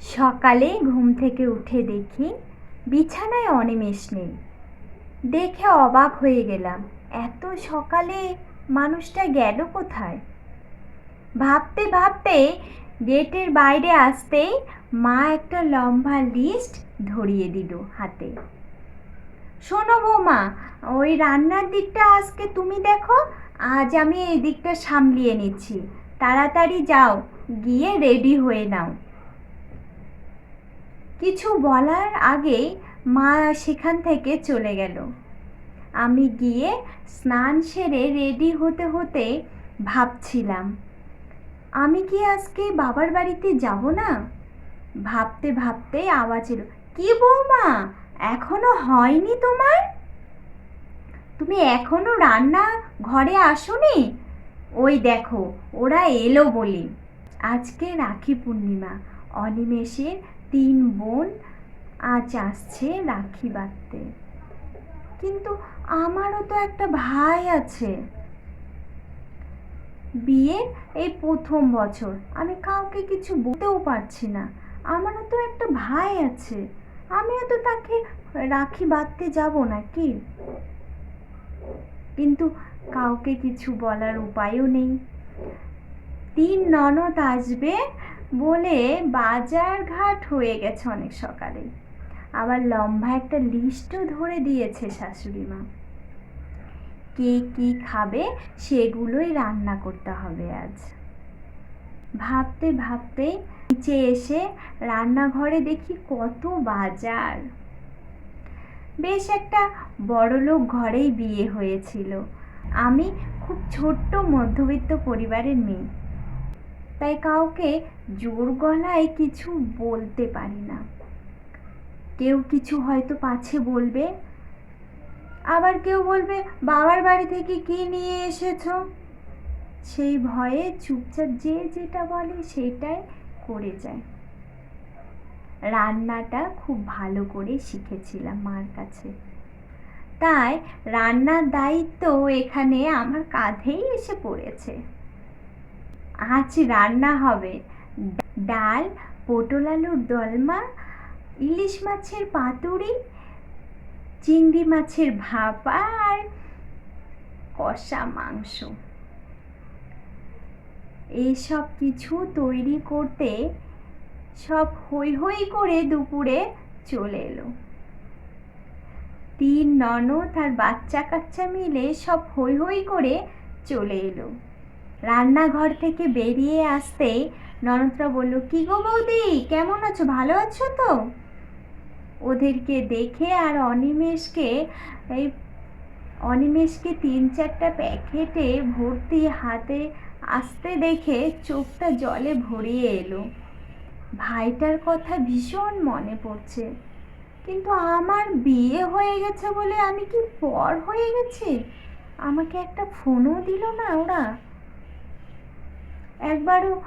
সকালে ঘুম থেকে উঠে দেখি বিছানায় অনিমেষ নেই। দেখে অবাক হয়ে গেলাম, এত সকালে মানুষটা গেল কোথায়? ভাবতে ভাবতে গেটের বাইরে আসতেই মা একটা লম্বা লিস্ট ধরিয়ে দিল হাতে। শোনো বৌমা, ওই রান্নার দিকটা আজকে তুমি দেখো, আজ আমি এই দিকটা সামলিয়ে নিচ্ছি। তাড়াতাড়ি যাও, গিয়ে রেডি হয়ে নাও। কিছু বলার আগেই মা সেখান থেকে চলে গেল। আমি গিয়ে স্নান সেরে রেডি হতে হতে ভাবছিলাম, আমি কি আজকে বাবার বাড়িতে যাব না? ভাবতে ভাবতে আওয়াজ এলো, কি বৌমা, এখনও হয়নি তোমার? তুমি এখনও রান্না ঘরে আসোনি? ওই দেখো, ওরা এলো বলি। আজকে রাখি পূর্ণিমা, অনিমেষের তিন বোন আজ আসছে রাখি বাঁধতে। কিন্তু আমারও তো একটা ভাই আছে। বিয়ের এই প্রথম বছর আমি কাউকে কিছু বলতেও পারছি না। আমারও তো একটা ভাই আছে। আমিও তো তাকে রাখি বাঁধতে যাব নাকি? কিন্তু কাউকে কিছু বলার উপায়ও নেই। তিন ননদ আসবে বলে বাজার ঘাট হয়ে গেছে অনেক সকালে আবার লম্বা একটা লিস্টও ধরে দিয়েছে শাশুড়ি মা। কে কি খাবে সেগুলোই রান্না করতে হবে আজ। ভাবতে ভাবতে নিচে এসে রান্নাঘরে দেখি কত বাজার। বেশ একটা বড়লোক ঘরেই বিয়ে হয়েছিল। আমি খুব ছোট্ট মধ্যবিত্ত পরিবারের মেয়ে। তাই কাউকে জোর গলায় কিছু বলতে পারি না। কেউ কিছু হয়তো পাছে বলবে, আবার কেউ বলবে, বাবার বাড়ি থেকে কি নিয়ে এসেছ? সেই ভয়ে চুপচাপ যে যেটা বলে সেটাই করে যায়। রান্নাটা খুব ভালো করে শিখেছিলাম মার কাছে। তাই রান্নার দায়িত্ব এখানে আমার কাঁধেই এসে পড়েছে। আজ রান্না হবে ডাল, পটল আলুর দলমা, ইলিশ মাছের পাতুরি, চিংড়ি মাছের ভাপা আর কষা মাংস। এইসব কিছু তৈরি করতে সব হই হই করে দুপুরে চলে এলো। তিন ননদ আর বাচ্চা কাচ্চা মিলে সব হই হই করে চলে এলো। রান্নাঘর থেকে বেরিয়ে আসতেই ননদরা বলল, কি গো বৌদি, কেমন আছো? ভালো আছো তো? ওদেরকে দেখে আর অনিমেষকে, এই অনিমেষকে তিন চারটা প্যাকেটে ভর্তি হাতে আসতে দেখে চোখটা জলে ভরিয়ে এলো। ভাইটার কথা ভীষণ মনে পড়ছে। কিন্তু আমার বিয়ে হয়ে গেছে বলে আমি কি পর হয়ে গেছি? আমাকে একটা ফোনও দিল না ওরা। একবারও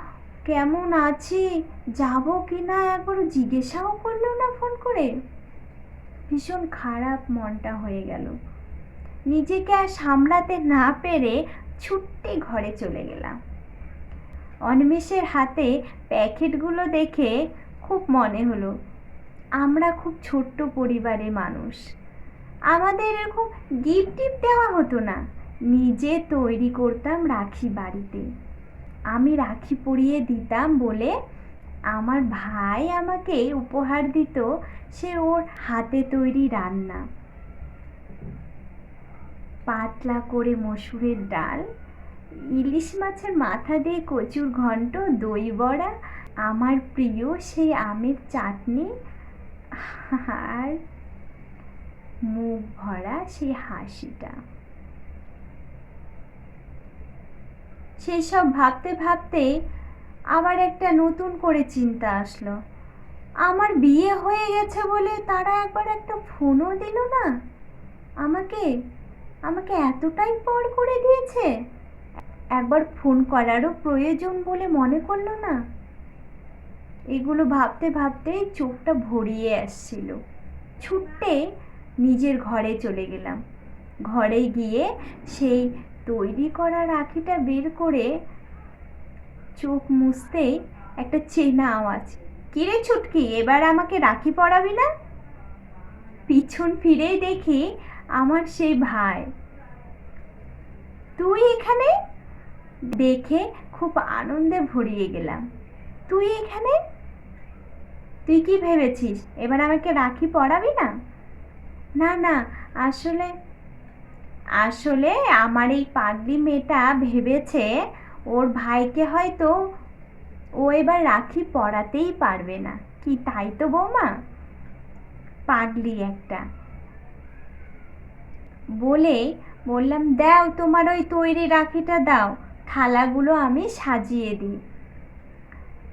কেমন আছি? যাব কি না? একবারও জিজ্ঞাসাও করল না ফোন করে। ভীষণ খারাপ মনটা হয়ে গেল। নিজেকে আর সামলাতে না পেরে ছুট্টে ঘরে চলে গেলাম। অনিমেষের হাতে প্যাকেটগুলো দেখে খুব মনে হলো, আমরা খুব ছোট্ট পরিবারের মানুষ। আমাদের এরকম গিফট টিফট দেওয়া হতো না। নিজে তৈরি করতাম রাখি বাড়িতে। আমি রাখি পরিয়ে দিতাম বলে আমার ভাই আমাকে উপহার দিত। সে ওর হাতে তৈরি রান্না। পাতলা করে মসুরের ডাল, ইলিশ মাছের মাথা দিয়ে কচুর ঘন্ট, দই বড়া, আমার প্রিয় সেই আমের চাটনি, আর মুখ ভরা সেই হাসিটা। সেসব ভাবতে ভাবতে আবার একটা নতুন করে চিন্তা আসলো। আমার বিয়ে হয়ে গেছে বলে তারা একবার একটা ফোনও দিল না। আমাকে আমাকে এতটাই পর করে দিয়েছে। একবার ফোন করারও প্রয়োজন বলে মনে করল না। এগুলো ভাবতে ভাবতে চোখটা ভরিয়ে আসছিল। ছুট্টে নিজের ঘরে চলে গেলাম। ঘরে গিয়ে সেই তৈরি করা রাখিটা বের করে চোখ মুছতেই একটা চেনা আওয়াজ। কিরে ছুটকি, এবার আমাকে রাখি পরাবি না? পিছন ফিরেই দেখি আমার সেই ভাই। তুই এখানে? দেখে খুব আনন্দে ভরিয়ে গেলাম। তুই এখানে? তুই কি ভেবেছিস, এবার আমাকে রাখি পরাবি না? না না, আসলে আসলে আমার এই পাগলি মেয়েটা ভেবেছে ওর ভাইকে হয়তো ও এবার রাখি পরাতেই পারবে না। কি তাই তো বৌমা? পাগলি একটা। বলে বললাম, দাও তোমার ওই তৈরি রাখিটা দাও, থালাগুলো আমি সাজিয়ে দিই।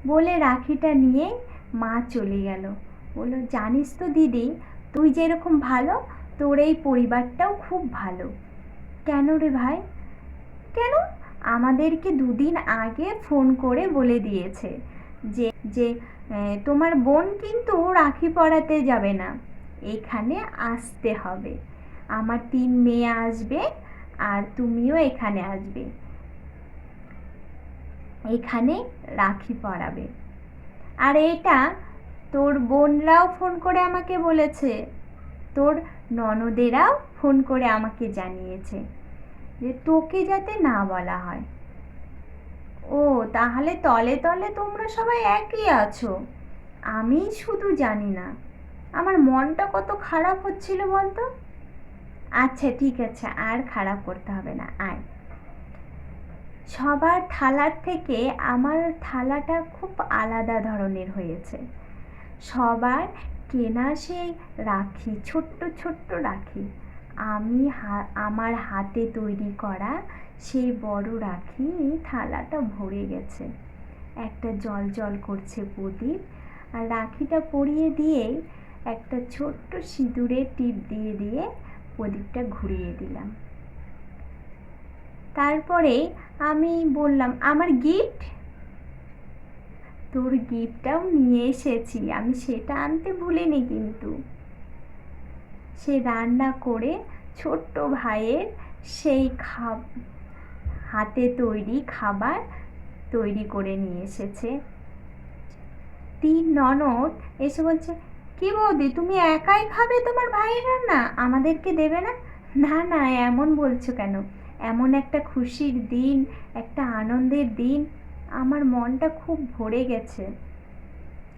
বলে রাখিটা নিয়ে মা চলে গেল। বলল, জানিস তো দিদি, তুই যেরকম ভালো তোর এই পরিবারটাও খুব ভালো। কেন রে ভাই? কেন? আমাদেরকে দুদিন আগে ফোন করে বলে দিয়েছে যে যে তোমার বোন কিন্তু রাখি পড়াতে যাবে না। এখানে আসতে হবে। আমার তিন মেয়ে আসবে আর তুমিও এখানে আসবে। এখানে রাখি পরাবে। আর এটা তোর বোনরাও ফোন করে আমাকে বলেছে। তোর ননদেরাও ফোন করে আমাকে জানিয়েছে যে তোকে যাতে না বলা হয়। ও, তাহলে তলে তলে তোমরা সবাই একই আছো। আমি শুধু জানি না, আমার মনটা কত খারাপ হচ্ছিল বলতো? আচ্ছা ঠিক আছে, আর খারাপ করতে হবে না, আয়। সবার থালার থেকে আমার থালাটা খুব আলাদা ধরনের হয়েছে। সবার কেনা সেই রাখি, ছোট্ট ছোট্ট রাখি। আমি হা- আমার হাতে তৈরি করা সেই বড় রাখি থালাটা ভরে গেছে। একটা জল জল করছে প্রদীপ। আর রাখিটা পরিয়ে দিয়েই একটা ছোট্ট সিঁদুরের টিপ দিয়ে দিয়ে প্রদীপটা ঘুরিয়ে দিলাম। তারপরে আমি বললাম, আমার গিফট? তোর গিফটটাও নিয়ে এসেছি, আমি সেটা আনতে ভুলিনি কিন্তু। সে রান্না করে ছোট্ট ভাইয়ের সেই খাব, হাতে তৈরি খাবার তৈরি করে নিয়ে এসেছে। তিন ননদ এসে বলছে, কি বৌদি, তুমি একাই খাবে তোমার ভাইয়ের রান্না? আমাদেরকে দেবে না? না না, এমন বলছো কেন? এমন একটা খুশির দিন, একটা আনন্দের দিন আমার মনটা খুব ভরে গেছে।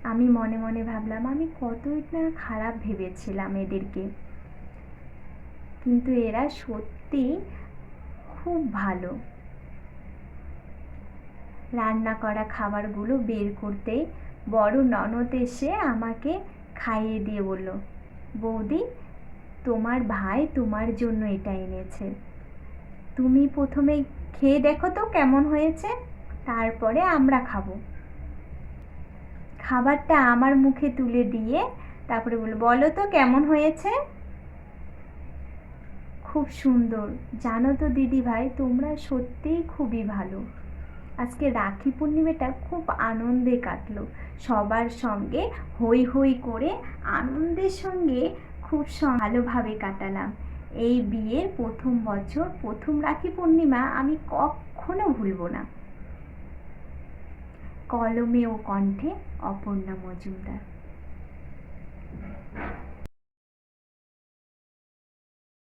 আমি মনে মনে ভাবলাম, আমি কতই না খারাপ ভেবেছিলাম এদেরকে। কিন্তু এরা সত্যি খুব ভালো। রান্না করা খাবারগুলো বের করতে বড় ননদ এসে আমাকে খাইয়ে দিয়ে বলল, বৌদি, তোমার ভাই তোমার জন্য এটা এনেছে। তুমি প্রথমে খেয়ে দেখো তো কেমন হয়েছে। তারপরে আমরা খাব। খাবারটা আমার মুখে তুলে দিয়ে তারপরে বলল বলো তো কেমন হয়েছে? খুব সুন্দর। জানো তো দিদি ভাই, তোমরা সত্যিই খুবই ভালো। আজকে রাখি পূর্ণিমাটা খুব আনন্দে কাটলো। সবার সঙ্গে হই হই করে আনন্দের সঙ্গে খুব ভালোভাবে কাটালাম। এই বিয়ের প্রথম বছর, প্রথম রাখি পূর্ণিমা আমি কখনো ভুলবো না। কলমে ও কণ্ঠে অপর্ণা মজুমদার।